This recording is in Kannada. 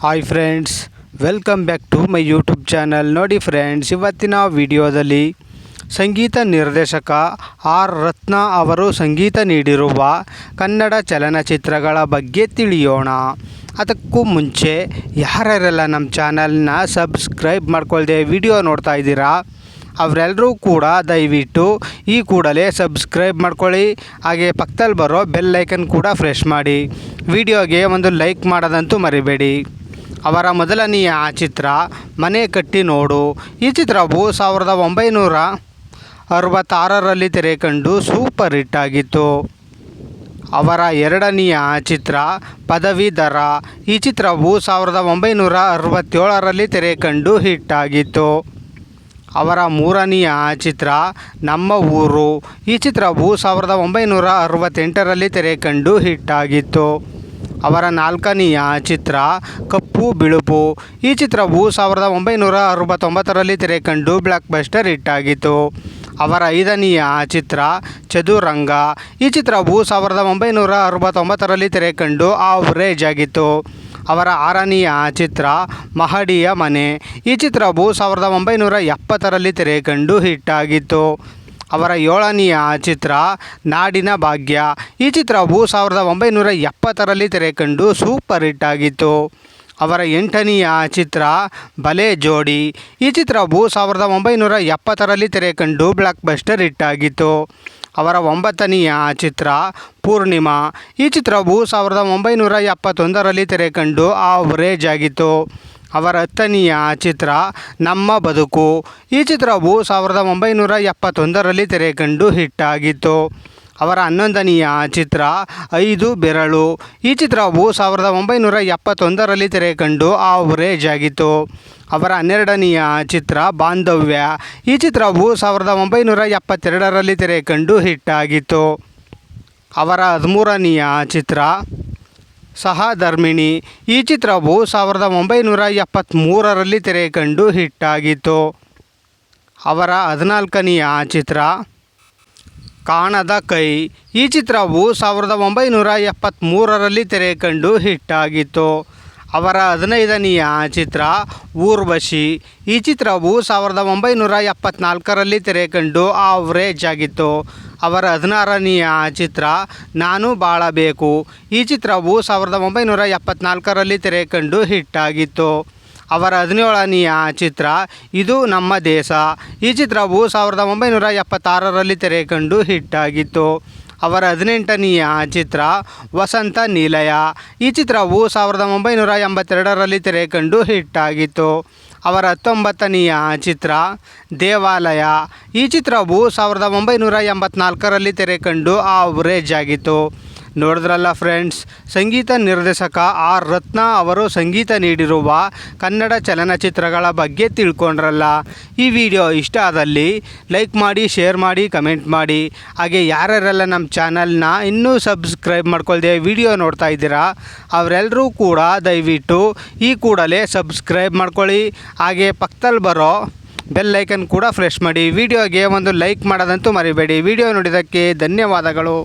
Hi friends welcome back to my YouTube channel ನೋಡಿ ಫ್ರೆಂಡ್ಸ್ ಇವತ್ತಿನ ವಿಡಿಯೋದಲ್ಲಿ ಸಂಗೀತ ನಿರ್ದೇಶಕ ಆರ್ ರತ್ನ ಅವರು ಸಂಗೀತ ನೀಡಿರುವ ಕನ್ನಡ ಚಲನಚಿತ್ರಗಳ ಬಗ್ಗೆ ತಿಳಿಯೋಣ. ಅದಕ್ಕೂ ಮುಂಚೆ ಯಾರ್ಯಾರೆಲ್ಲ ನಮ್ಮ ಚಾನಲ್ನ ಸಬ್ಸ್ಕ್ರೈಬ್ ಮಾಡ್ಕೊಳ್ದೆ ವಿಡಿಯೋ ನೋಡ್ತಾ ಇದ್ದೀರಾ ಅವರೆಲ್ಲರೂ ಕೂಡ ದಯವಿಟ್ಟು ಈ ಕೂಡಲೇ ಸಬ್ಸ್ಕ್ರೈಬ್ ಮಾಡ್ಕೊಳ್ಳಿ. ಹಾಗೆ ಪಕ್ಕದಲ್ಲಿ ಬರೋ ಬೆಲ್ ಐಕನ್ ಕೂಡ ಫ್ರೆಶ್ ಮಾಡಿ. ವಿಡಿಯೋಗೆ ಒಂದು ಲೈಕ್ ಮಾಡೋದಂತೂ ಮರಿಬೇಡಿ. ಅವರ ಮೊದಲನೆಯ ಚಿತ್ರ, ಮನೆ ಕಟ್ಟಿ ನೋಡು ಈ ಚಿತ್ರವು ಸಾವಿರದ ಒಂಬೈನೂರ ಅರವತ್ತಾರರಲ್ಲಿ ತೆರೆ ಕಂಡು ಸೂಪರ್ ಹಿಟ್ ಆಗಿತ್ತು. ಅವರ ಎರಡನೆಯ ಚಿತ್ರ ಪದವೀಧರ ಈ ಚಿತ್ರವು ಸಾವಿರದ ಒಂಬೈನೂರ ಅರವತ್ತೇಳರಲ್ಲಿ ತೆರೆ ಕಂಡು ಹಿಟ್ ಆಗಿತ್ತು. ಅವರ ಮೂರನೆಯ ಚಿತ್ರ, ನಮ್ಮ ಊರು ಈ ಚಿತ್ರವು ಸಾವಿರದ ಒಂಬೈನೂರ ಅರವತ್ತೆಂಟರಲ್ಲಿ ತೆರೆ ಕಂಡು ಹಿಟ್ ಆಗಿತ್ತು. ಅವರ ನಾಲ್ಕನೆಯ ಚಿತ್ರ ಕಪ್ಪು ಬಿಳುಪು. ಈ ಚಿತ್ರವು ಸಾವಿರದ ಒಂಬೈನೂರ ಅರವತ್ತೊಂಬತ್ತರಲ್ಲಿ ತೆರೆ ಕಂಡು ಬ್ಲಾಕ್ ಬಸ್ಟರ್ ಹಿಟ್ ಆಗಿತ್ತು ಅವರ ಐದನೆಯ ಚಿತ್ರ ಚದುರಂಗ. ಈ ಚಿತ್ರವು ಸಾವಿರದ ಒಂಬೈನೂರ ಅರವತ್ತೊಂಬತ್ತರಲ್ಲಿ ತೆರೆ ಕಂಡು ಆವ್ರೇಜ್ ಆಗಿತ್ತು. ಅವರ ಆರನೆಯ ಚಿತ್ರ ಮಹಡಿಯ ಮನೆ. ಈ ಚಿತ್ರವು ಸಾವಿರದ ಒಂಬೈನೂರ ಎಪ್ಪತ್ತರಲ್ಲಿ ತೆರೆ ಕಂಡು ಹಿಟ್ ಆಗಿತ್ತು ಅವರ ಏಳನೆಯ ಚಿತ್ರ ನಾಡಿನ ಭಾಗ್ಯ. ಈ ಚಿತ್ರವು ಸಾವಿರದ ಒಂಬೈನೂರ ಎಪ್ಪತ್ತರಲ್ಲಿ ತೆರೆ ಕಂಡು ಸೂಪರ್ ಹಿಟ್ ಆಗಿತ್ತು. ಅವರ ಎಂಟನೆಯ ಚಿತ್ರ ಬಲೆ ಜೋಡಿ. ಈ ಚಿತ್ರವು ಸಾವಿರದ ಒಂಬೈನೂರ ಎಪ್ಪತ್ತರಲ್ಲಿ ತೆರೆ ಕಂಡು ಬ್ಲಾಕ್ ಬಸ್ಟರ್ ಹಿಟ್ ಆಗಿತ್ತು. ಅವರ ಒಂಬತ್ತನೆಯ ಚಿತ್ರ ಪೂರ್ಣಿಮಾ. ಈ ಚಿತ್ರವು ಸಾವಿರದ ಒಂಬೈನೂರ ಎಪ್ಪತ್ತೊಂದರಲ್ಲಿ ತೆರೆ ಕಂಡು ಆವರೇಜ್ ಆಗಿತ್ತು. ಅವರ ಹತ್ತನೆಯ ಚಿತ್ರ ನಮ್ಮ ಬದುಕು. ಈ ಚಿತ್ರವು ಸಾವಿರದ ಒಂಬೈನೂರ ಎಪ್ಪತ್ತೊಂದರಲ್ಲಿ ತೆರೆ ಕಂಡು ಹಿಟ್ ಆಗಿತ್ತು. ಅವರ ಹನ್ನೊಂದನೆಯ ಚಿತ್ರ ಐದು ಬೆರಳು. ಈ ಚಿತ್ರವು ಸಾವಿರದ ಒಂಬೈನೂರ ಎಪ್ಪತ್ತೊಂದರಲ್ಲಿ ತೆರೆ ಕಂಡು ಆವರೇಜ್ ಆಗಿತ್ತು. ಅವರ ಹನ್ನೆರಡನೆಯ ಚಿತ್ರ ಬಾಂಧವ್ಯ. ಈ ಚಿತ್ರವು ಸಾವಿರದ ಒಂಬೈನೂರ ಎಪ್ಪತ್ತೆರಡರಲ್ಲಿ ತೆರೆ ಕಂಡು ಹಿಟ್ ಆಗಿತ್ತು. ಅವರ ಹದಿಮೂರನೆಯ ಚಿತ್ರ ಸಹಧರ್ಮಿಣಿ. ಈ ಚಿತ್ರವು ಸಾವಿರದ ಒಂಬೈನೂರ ಎಪ್ಪತ್ತ್ಮೂರರಲ್ಲಿ ತೆರೆ ಕಂಡು ಹಿಟ್ ಆಗಿತ್ತು ಅವರ ಹದಿನಾಲ್ಕನೆಯ ಚಿತ್ರ, ಕಾಣದ ಕೈ. ಈ ಚಿತ್ರವು ಸಾವಿರದ ಒಂಬೈನೂರ ಎಪ್ಪತ್ತ್ಮೂರರಲ್ಲಿ ತೆರೆ ಕಂಡು ಹಿಟ್ ಆಗಿತ್ತು ಅವರ ಹದಿನೈದನೆಯ ಚಿತ್ರ, ಊರ್ವಶಿ. ಈ ಚಿತ್ರವು ಸಾವಿರದ ಒಂಬೈನೂರ ಎಪ್ಪತ್ತ್ನಾಲ್ಕರಲ್ಲಿ ತೆರೆ ಕಂಡು ಆವ್ರೇಜ್ ಆಗಿತ್ತು. ಅವರ ಹದಿನಾರನೆಯ ಚಿತ್ರ ನಾನು ಬಾಳಬೇಕು. ಈ ಚಿತ್ರವು ಸಾವಿರದ ಒಂಬೈನೂರ ಎಪ್ಪತ್ನಾಲ್ಕರಲ್ಲಿ ತೆರೆ ಕಂಡು ಹಿಟ್ ಆಗಿತ್ತು ಅವರ ಹದಿನೇಳನೆಯ ಚಿತ್ರ, ಇದು ನಮ್ಮ ದೇಶ. ಈ ಚಿತ್ರವು ಸಾವಿರದ ಒಂಬೈನೂರ ಎಪ್ಪತ್ತಾರರಲ್ಲಿ ತೆರೆ ಕಂಡು ಹಿಟ್ ಆಗಿತ್ತು ಅವರ ಹದಿನೆಂಟನೆಯ ಚಿತ್ರ ವಸಂತ ನಿಲಯ. ಈ ಚಿತ್ರವು ಸಾವಿರದ ಒಂಬೈನೂರ ಎಂಬತ್ತೆರಡರಲ್ಲಿ ತೆರೆ ಕಂಡು ಹಿಟ್ ಆಗಿತ್ತು ಅವರ ಹತ್ತೊಂಬತ್ತನೆಯ ಚಿತ್ರ ದೇವಾಲಯ. ಈ ಚಿತ್ರವು ಸಾವಿರದ ಒಂಬೈನೂರ ಎಂಬತ್ನಾಲ್ಕರಲ್ಲಿ ತೆರೆ ಕಂಡು ಆವ್ರೇಜ್ ಆಗಿತ್ತು. ನೋಡಿದ್ರಲ್ಲ ಫ್ರೆಂಡ್ಸ್ ಸಂಗೀತ ನಿರ್ದೇಶಕ ಆರ್ ರತ್ನ ಅವರು ಸಂಗೀತ ನೀಡಿರುವ ಕನ್ನಡ ಚಲನಚಿತ್ರಗಳ ಬಗ್ಗೆ ತಿಳ್ಕೊಂಡ್ರಲ್ಲ. ಈ ವಿಡಿಯೋ ಇಷ್ಟ ಆದಲ್ಲಿ ಲೈಕ್ ಮಾಡಿ ಶೇರ್ ಮಾಡಿ ಕಮೆಂಟ್ ಮಾಡಿ. ಹಾಗೆ ಯಾರ್ಯಾರೆಲ್ಲ ನಮ್ಮ ಚಾನಲ್ನ ಇನ್ನೂ ಸಬ್ಸ್ಕ್ರೈಬ್ ಮಾಡ್ಕೊಳ್ದೆ ವಿಡಿಯೋ ನೋಡ್ತಾ ಇದ್ದೀರಾ ಅವರೆಲ್ಲರೂ ಕೂಡ ದಯವಿಟ್ಟು ಈ ಕೂಡಲೇ ಸಬ್ಸ್ಕ್ರೈಬ್ ಮಾಡ್ಕೊಳ್ಳಿ. ಹಾಗೆ ಪಕ್ಕದಲ್ಲಿ ಬರೋ ಬೆಲ್ ಐಕನ್ ಕೂಡ ಫ್ರೆಶ್ ಮಾಡಿ. ವಿಡಿಯೋಗೆ ಒಂದು ಲೈಕ್ ಮಾಡೋದಂತೂ ಮರಿಬೇಡಿ. ವಿಡಿಯೋ ನೋಡಿದ್ದಕ್ಕೆ ಧನ್ಯವಾದಗಳು.